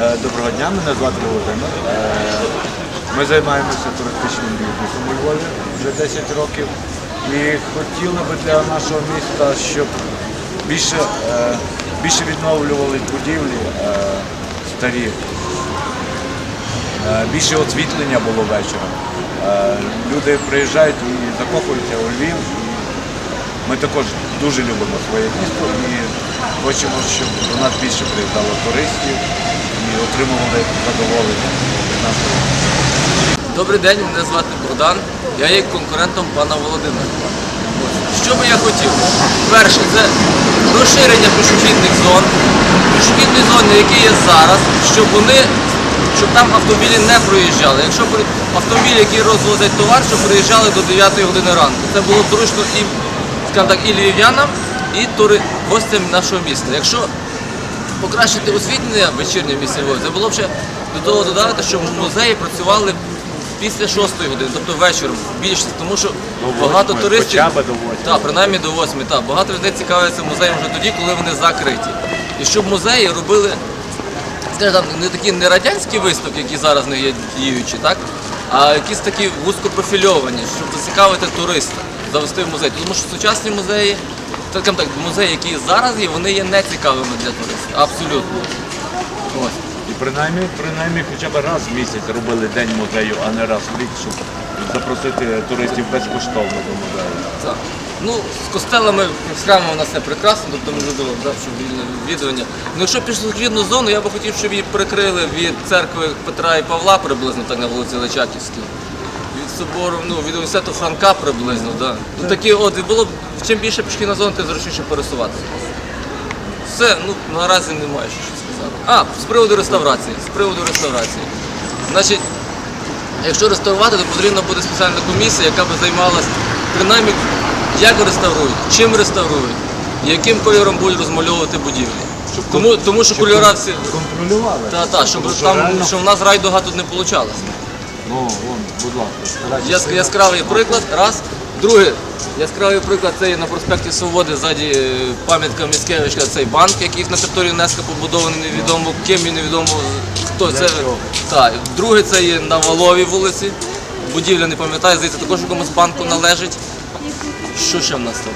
Е, Доброго дня, мене звати Володимир. Е, Ми займаємося туристичним бізнесом у Львові вже 10 років. І хотіли би для нашого міста, щоб більше, е, більше відновлювали будівлі старі, більше освітлення було вечором. Люди приїжджають і закохуються у Львів. Ми також дуже любимо своє місто і хочемо, щоб до нас більше приїжджало туристів отримували задоволення. Добрий день, мене звати Богдан. Я є конкурентом пана Володимира. Що би я хотів? Перше, це розширення пішохідних зон, пішохідні зони, які є зараз, щоб вони, щоб там автомобілі не проїжджали. Якщо автомобілі, які розвозять товар, щоб приїжджали до 9 години ранку. Це було зручно і, скажімо так, і львів'янам, і тури, гостям нашого міста. Якщо покращити освітлення вечірнє місті це було б ще до того додати, що музеї працювали після 6 години, тобто вечором більшість, тому що багато туристів. Так, принаймні до 8, так. Багато людей цікавляться музеєм вже тоді, коли вони закриті. І щоб музеї робили, скажімо, не такі не радянські виставки, які зараз не є діючі, так? а якісь такі вузькопрофільовані, щоб зацікавити туриста, завести в музей. Тому що сучасні музеї, скажімо так, музеї, які зараз є, вони є нецікавими для туриста. Абсолютно. Ось. І принаймні, принаймні хоча б раз в місяць робили день музею, а не раз в рік, щоб запросити туристів безкоштовно до музею. Так. Ну, з костелами, з храмами у нас все прекрасно, тобто ми задоволені, да, щоб вільне відвідування. Ну, якщо пішохідну зону, я би хотів, щоб її прикрили від церкви Петра і Павла приблизно так на вулиці Личаківській. Собору, ну, від університету Франка приблизно, да. Ну, такі от, і було б, чим більше пішохідна зона, тим зручніше пересуватися. Все, ну наразі немає що сказати. А, з приводу реставрації. З приводу реставрації. Значить, якщо реставрувати, то потрібна буде спеціальна комісія, яка би займалася принаймні, як реставрують, чим реставрують, яким кольором будуть розмальовувати будівлі. Тому, тому що кольора всі. Контролювали. Та, та, щоб, що там, щоб в нас райдуга тут не вийшло. Ну, вон, будь ласка. Яск- Яскравий приклад, раз. Друге, яскравий приклад це є на проспекті Свободи ззаді е, пам'ятка Міцкевича, цей банк, який на території ЮНЕСКО побудований невідомо ким і невідомо хто це. чого? Так. Друге це є на Валовій вулиці. Будівля не пам'ятаю, здається, також якомусь банку належить. Що ще в нас там?